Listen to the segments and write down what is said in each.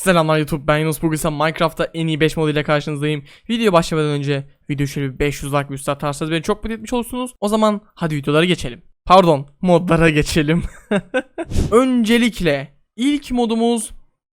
Selamlar YouTube ben Yunus bugün Minecraft'ta en iyi 5 mod ile karşınızdayım. Video başlamadan önce video şöyle bir 500 like bir üstü atarsanız beni çok mutlu etmiş olursunuz. O zaman hadi videolara geçelim. Pardon modlara geçelim. Öncelikle ilk modumuz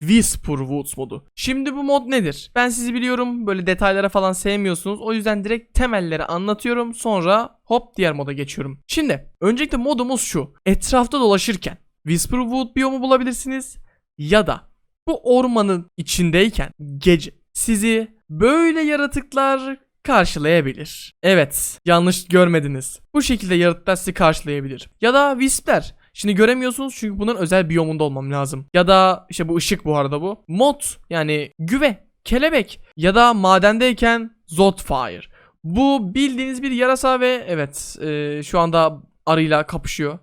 Whisper Woods modu. Şimdi bu mod nedir? Ben sizi biliyorum böyle detaylara falan sevmiyorsunuz. O yüzden direkt temelleri anlatıyorum. Sonra hop diğer moda geçiyorum. Şimdi öncelikle modumuz şu. Etrafta dolaşırken Whisper Wood biyomu bulabilirsiniz. Ya da bu ormanın içindeyken gece sizi böyle yaratıklar karşılayabilir. Evet, yanlış görmediniz. Bu şekilde yaratıklar sizi karşılayabilir. Ya da wispler. Şimdi göremiyorsunuz çünkü bunun özel biyomunda olmam lazım. Ya da işte bu ışık bu arada bu. Mod yani güve, kelebek ya da madendeyken Zotfire. Bu bildiğiniz bir yarasa ve evet e, şu anda arıyla kapışıyor.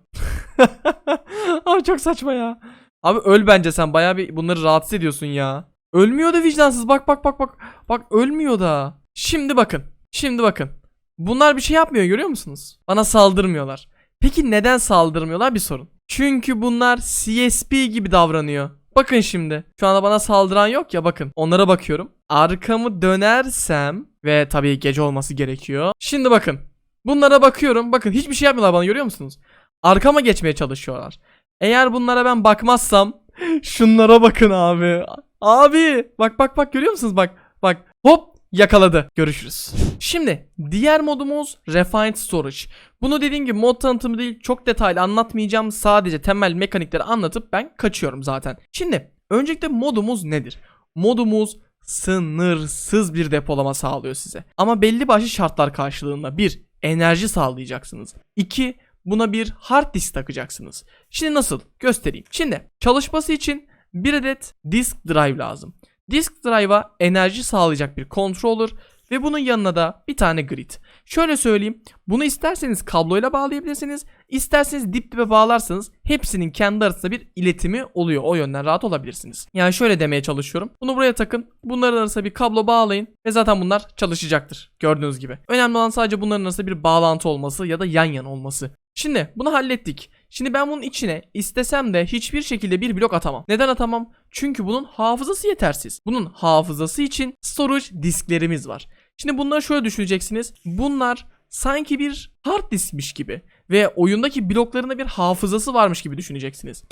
Abi çok saçma ya. Abi öl bence sen bayağı bir bunları rahatsız ediyorsun ya. Ölmüyor da vicdansız bak bak bak bak. Bak ölmüyor da. Şimdi bakın. Şimdi bakın. Bunlar bir şey yapmıyor görüyor musunuz? Bana saldırmıyorlar. Peki neden saldırmıyorlar bir sorun. Çünkü bunlar CSP gibi davranıyor. Bakın şimdi. Şu anda bana saldıran yok ya bakın. Onlara bakıyorum. Arkamı dönersem ve tabii gece olması gerekiyor. Şimdi bakın. Bunlara bakıyorum. Bakın hiçbir şey yapmıyorlar bana görüyor musunuz? Arkama geçmeye çalışıyorlar. Eğer bunlara ben bakmazsam şunlara bakın abi. Abi bak bak bak görüyor musunuz bak bak hop yakaladı. Görüşürüz. Şimdi diğer modumuz Refined Storage. Bunu dediğim gibi mod tanıtımı değil çok detaylı anlatmayacağım. Sadece temel mekanikleri anlatıp ben kaçıyorum zaten. Şimdi öncelikle modumuz nedir? Modumuz sınırsız bir depolama sağlıyor size. Ama belli başlı şartlar karşılığında. 1. Enerji sağlayacaksınız. 2. Buna bir hard disk takacaksınız. Şimdi nasıl? Göstereyim. Şimdi çalışması için bir adet disk drive lazım. Disk drive'a enerji sağlayacak bir controller ve bunun yanına da bir tane grid. Şöyle söyleyeyim. Bunu isterseniz kabloyla bağlayabilirsiniz. isterseniz dip dibe bağlarsanız hepsinin kendi arasında bir iletimi oluyor. O yönden rahat olabilirsiniz. Yani şöyle demeye çalışıyorum. Bunu buraya takın. Bunların arasında bir kablo bağlayın ve zaten bunlar çalışacaktır. Gördüğünüz gibi. Önemli olan sadece bunların arasında bir bağlantı olması ya da yan yana olması. Şimdi bunu hallettik. Şimdi ben bunun içine istesem de hiçbir şekilde bir blok atamam. Neden atamam? Çünkü bunun hafızası yetersiz. Bunun hafızası için storage disklerimiz var. Şimdi bunları şöyle düşüneceksiniz. Bunlar sanki bir hard diskmiş gibi ve oyundaki bloklarında bir hafızası varmış gibi düşüneceksiniz.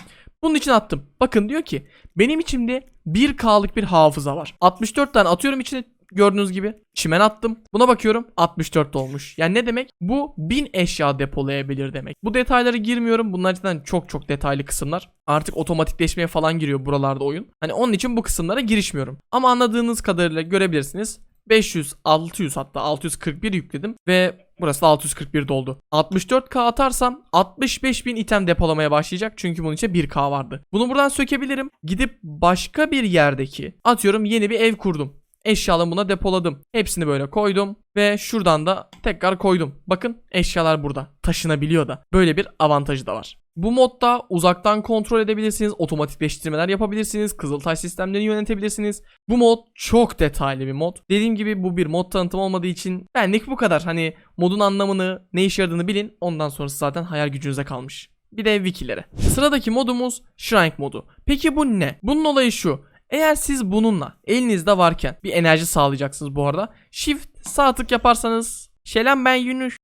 Bunun için attım. Bakın diyor ki benim içimde 1K'lık bir hafıza var. 64 tane atıyorum içine gördüğünüz gibi. Çimen attım. Buna bakıyorum 64 olmuş. Yani ne demek? Bu 1000 eşya depolayabilir demek. Bu detaylara girmiyorum. Bunlar cidden çok çok detaylı kısımlar. Artık otomatikleşmeye falan giriyor buralarda oyun. Hani onun için bu kısımlara girişmiyorum. Ama anladığınız kadarıyla görebilirsiniz. 500, 600 hatta 641 yükledim ve burası da 641 doldu. 64k atarsam 65.000 item depolamaya başlayacak çünkü bunun için 1k vardı. Bunu buradan sökebilirim. Gidip başka bir yerdeki atıyorum yeni bir ev kurdum. Eşyalarımı buna depoladım. Hepsini böyle koydum ve şuradan da tekrar koydum. Bakın eşyalar burada. Taşınabiliyor da. Böyle bir avantajı da var. Bu modda uzaktan kontrol edebilirsiniz, otomatikleştirmeler yapabilirsiniz, kızıltaş sistemlerini yönetebilirsiniz. Bu mod çok detaylı bir mod. Dediğim gibi bu bir mod tanıtımı olmadığı için benlik bu kadar. Hani modun anlamını, ne işe yaradığını bilin. Ondan sonrası zaten hayal gücünüze kalmış. Bir de wikilere. Sıradaki modumuz Shrink modu. Peki bu ne? Bunun olayı şu. Eğer siz bununla elinizde varken bir enerji sağlayacaksınız bu arada. Shift sağ tık yaparsanız Şelen ben Yunus.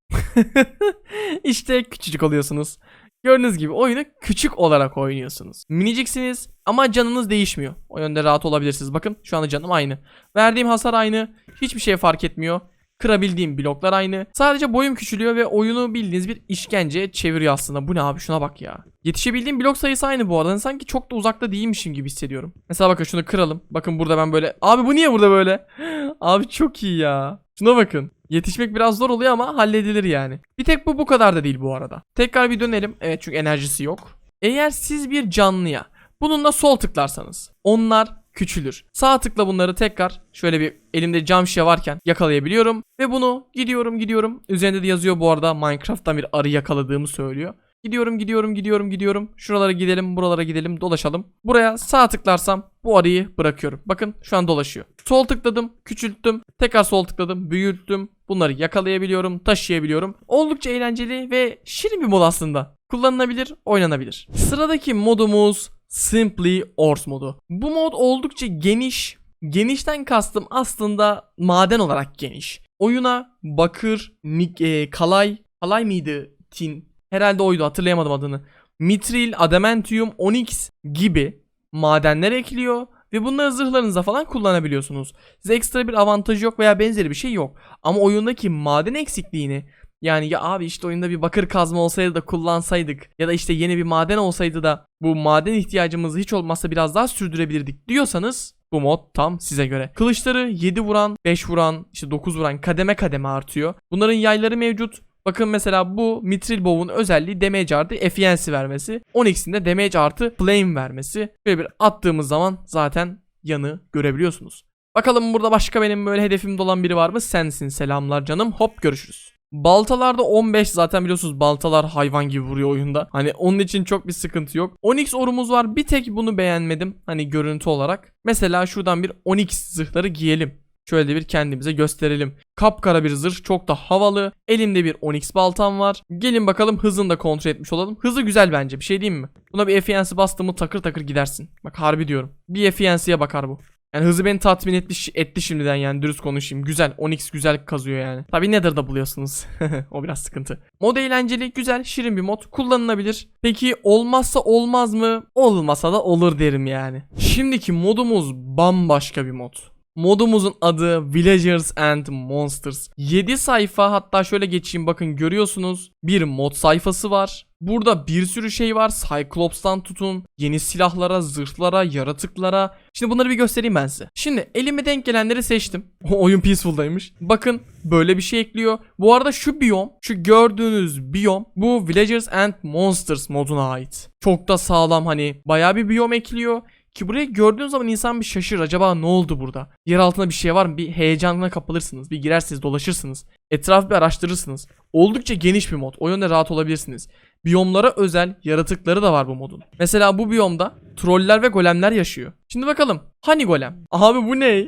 işte küçücük oluyorsunuz. Gördüğünüz gibi oyunu küçük olarak oynuyorsunuz. Miniciksiniz ama canınız değişmiyor. O yönde rahat olabilirsiniz. Bakın şu anda canım aynı. Verdiğim hasar aynı. Hiçbir şey fark etmiyor. Kırabildiğim bloklar aynı. Sadece boyum küçülüyor ve oyunu bildiğiniz bir işkenceye çeviriyor aslında. Bu ne abi şuna bak ya. Yetişebildiğim blok sayısı aynı bu arada. Sanki çok da uzakta değilmişim gibi hissediyorum. Mesela bakın şunu kıralım. Bakın burada ben böyle. Abi bu niye burada böyle? abi çok iyi ya. Şuna bakın. Yetişmek biraz zor oluyor ama halledilir yani. Bir tek bu bu kadar da değil bu arada. Tekrar bir dönelim. Evet çünkü enerjisi yok. Eğer siz bir canlıya bununla sol tıklarsanız onlar küçülür. Sağ tıkla bunları tekrar şöyle bir elimde cam şişe varken yakalayabiliyorum. Ve bunu gidiyorum gidiyorum. Üzerinde de yazıyor bu arada Minecraft'tan bir arı yakaladığımı söylüyor. Gidiyorum gidiyorum gidiyorum gidiyorum. Şuralara gidelim buralara gidelim dolaşalım. Buraya sağ tıklarsam bu arıyı bırakıyorum. Bakın şu an dolaşıyor. Sol tıkladım küçülttüm. Tekrar sol tıkladım büyüttüm. Bunları yakalayabiliyorum taşıyabiliyorum. Oldukça eğlenceli ve şirin bir mod aslında. Kullanılabilir oynanabilir. Sıradaki modumuz Simply Ores modu. Bu mod oldukça geniş. Genişten kastım aslında maden olarak geniş. Oyuna bakır, nik, e, kalay, kalay mıydı? Tin. Herhalde oydu hatırlayamadım adını. Mitril, adamantium, onyx gibi madenler ekliyor ve bunları zırhlarınıza falan kullanabiliyorsunuz. Size ekstra bir avantajı yok veya benzeri bir şey yok. Ama oyundaki maden eksikliğini yani ya abi işte oyunda bir bakır kazma olsaydı da kullansaydık ya da işte yeni bir maden olsaydı da bu maden ihtiyacımızı hiç olmazsa biraz daha sürdürebilirdik diyorsanız bu mod tam size göre. Kılıçları 7 vuran, 5 vuran, işte 9 vuran kademe kademe artıyor. Bunların yayları mevcut. Bakın mesela bu Mithril Bow'un özelliği damage artı efficiency vermesi. Onyx'in de damage artı flame vermesi. Böyle bir attığımız zaman zaten yanı görebiliyorsunuz. Bakalım burada başka benim böyle hedefimde olan biri var mı? Sensin selamlar canım. Hop görüşürüz. Baltalarda 15 zaten biliyorsunuz baltalar hayvan gibi vuruyor oyunda. Hani onun için çok bir sıkıntı yok. Onyx orumuz var. Bir tek bunu beğenmedim. Hani görüntü olarak. Mesela şuradan bir Onyx zırhları giyelim. Şöyle bir kendimize gösterelim. Kapkara bir zırh çok da havalı. Elimde bir Onyx baltam var. Gelin bakalım hızını da kontrol etmiş olalım. Hızı güzel bence bir şey diyeyim mi? Buna bir efficiency bastığımı takır takır gidersin. Bak harbi diyorum. Bir efficiency'ye bakar bu. Yani hızı beni tatmin etti, etti şimdiden yani dürüst konuşayım. Güzel. Onyx güzel kazıyor yani. Tabi Nether'da buluyorsunuz. o biraz sıkıntı. Mod eğlenceli, güzel, şirin bir mod. Kullanılabilir. Peki olmazsa olmaz mı? Olmasa da olur derim yani. Şimdiki modumuz bambaşka bir mod. Modumuzun adı Villagers and Monsters. 7 sayfa hatta şöyle geçeyim bakın görüyorsunuz. Bir mod sayfası var. Burada bir sürü şey var. Cyclops'tan tutun, yeni silahlara, zırhlara, yaratıklara. Şimdi bunları bir göstereyim ben size. Şimdi elime denk gelenleri seçtim. O oyun peaceful'daymış. Bakın böyle bir şey ekliyor. Bu arada şu biyom, şu gördüğünüz biyom bu Villagers and Monsters moduna ait. Çok da sağlam hani bayağı bir biyom ekliyor. Ki burayı gördüğün zaman insan bir şaşırır. Acaba ne oldu burada? Yer altında bir şey var mı? Bir heyecanına kapılırsınız. Bir girersiniz, dolaşırsınız. Etrafı bir araştırırsınız. Oldukça geniş bir mod. O yönde rahat olabilirsiniz. Biyomlara özel yaratıkları da var bu modun. Mesela bu biyomda troller ve golemler yaşıyor. Şimdi bakalım. Hani golem? Abi bu ne?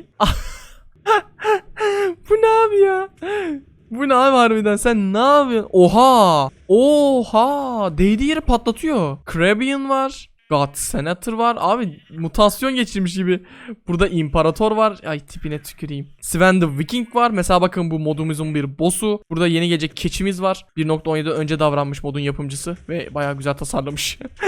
bu ne abi ya? Bu ne abi harbiden sen ne yapıyorsun? Oha! Oha! Değdiği yeri patlatıyor. Krabian var. God Senator var. Abi mutasyon geçirmiş gibi. Burada İmparator var. Ay tipine tüküreyim. Sven the Viking var. Mesela bakın bu modumuzun bir boss'u. Burada yeni gelecek keçimiz var. 1.17 önce davranmış modun yapımcısı. Ve bayağı güzel tasarlamış.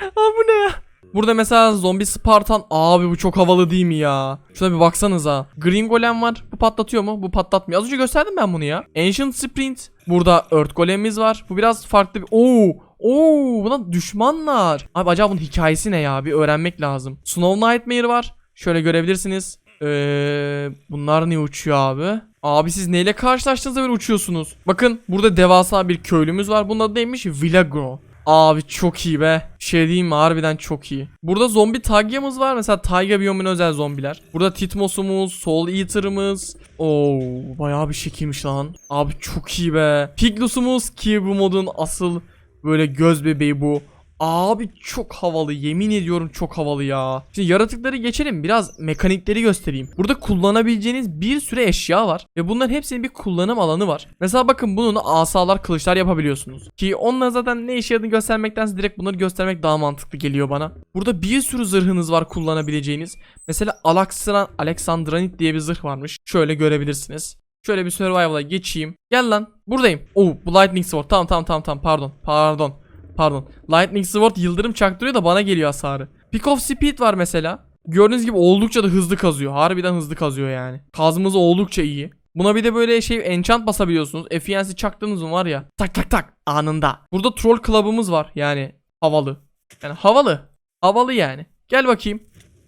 Abi bu ne ya? Burada mesela zombi Spartan abi bu çok havalı değil mi ya? Şuna bir baksanıza. Green Golem var. Bu patlatıyor mu? Bu patlatmıyor. Az önce gösterdim ben bunu ya. Ancient Sprint. Burada Earth Golem'imiz var. Bu biraz farklı bir... Oo! Oo! Buna düşmanlar. Abi acaba bunun hikayesi ne ya? Bir öğrenmek lazım. Snow Nightmare var. Şöyle görebilirsiniz. Eee bunlar niye uçuyor abi? Abi siz neyle karşılaştığınızda böyle uçuyorsunuz? Bakın burada devasa bir köylümüz var. Bunun adı neymiş? Villagro. Abi çok iyi be. Şey diyeyim mi? Harbiden çok iyi. Burada zombi tagyamız var. Mesela tayga biyomuna özel zombiler. Burada Titmos'umuz, Soul Eater'ımız. Oo, bayağı bir şekilmiş lan. Abi çok iyi be. Piglus'umuz ki bu modun asıl böyle göz bebeği bu. Abi çok havalı yemin ediyorum çok havalı ya. Şimdi yaratıkları geçelim biraz mekanikleri göstereyim. Burada kullanabileceğiniz bir sürü eşya var ve bunların hepsinin bir kullanım alanı var. Mesela bakın bununla asalar kılıçlar yapabiliyorsunuz. Ki onunla zaten ne işe yaradığını göstermektense direkt bunları göstermek daha mantıklı geliyor bana. Burada bir sürü zırhınız var kullanabileceğiniz. Mesela Alexandran, Alexandranit diye bir zırh varmış. Şöyle görebilirsiniz. Şöyle bir survival'a geçeyim. Gel lan. Buradayım. Oh bu lightning sword. Tamam tamam tamam tamam pardon. Pardon. Pardon. Lightning Sword yıldırım çaktırıyor da bana geliyor hasarı. Pick of Speed var mesela. Gördüğünüz gibi oldukça da hızlı kazıyor. Harbiden hızlı kazıyor yani. Kazması oldukça iyi. Buna bir de böyle şey enchant basabiliyorsunuz. Efficiency çaktığınız mı var ya. Tak tak tak anında. Burada troll club'ımız var yani havalı. Yani havalı. Havalı yani. Gel bakayım.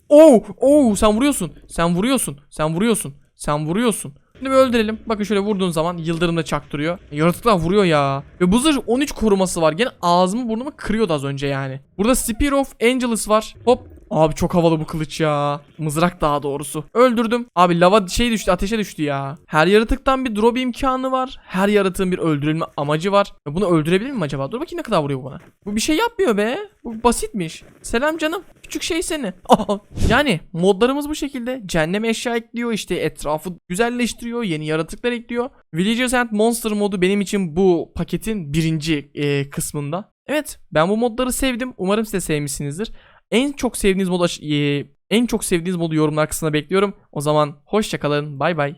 Oo, oo sen vuruyorsun. Sen vuruyorsun. Sen vuruyorsun. Sen vuruyorsun. Şimdi bir öldürelim. Bakın şöyle vurduğun zaman yıldırım da çaktırıyor. Yaratıklar vuruyor ya. Ve bu zırh 13 koruması var. Gene ağzımı burnumu kırıyordu az önce yani. Burada Spear of Angelus var. Hop. Abi çok havalı bu kılıç ya. Mızrak daha doğrusu. Öldürdüm. Abi lava şey düştü ateşe düştü ya. Her yaratıktan bir drop imkanı var. Her yaratığın bir öldürülme amacı var. Ya bunu öldürebilir miyim acaba? Dur bakayım ne kadar vuruyor bana. Bu bir şey yapmıyor be. Bu basitmiş. Selam canım. Küçük şey seni. Yani modlarımız bu şekilde. Cehennem eşya ekliyor işte etrafı güzelleştiriyor. Yeni yaratıklar ekliyor. Villagers and Monster modu benim için bu paketin birinci e, kısmında. Evet ben bu modları sevdim. Umarım siz de sevmişsinizdir. En çok sevdiğiniz modu e, en çok sevdiğiniz modu yorumlar kısmına bekliyorum. O zaman hoşçakalın. Bay bay.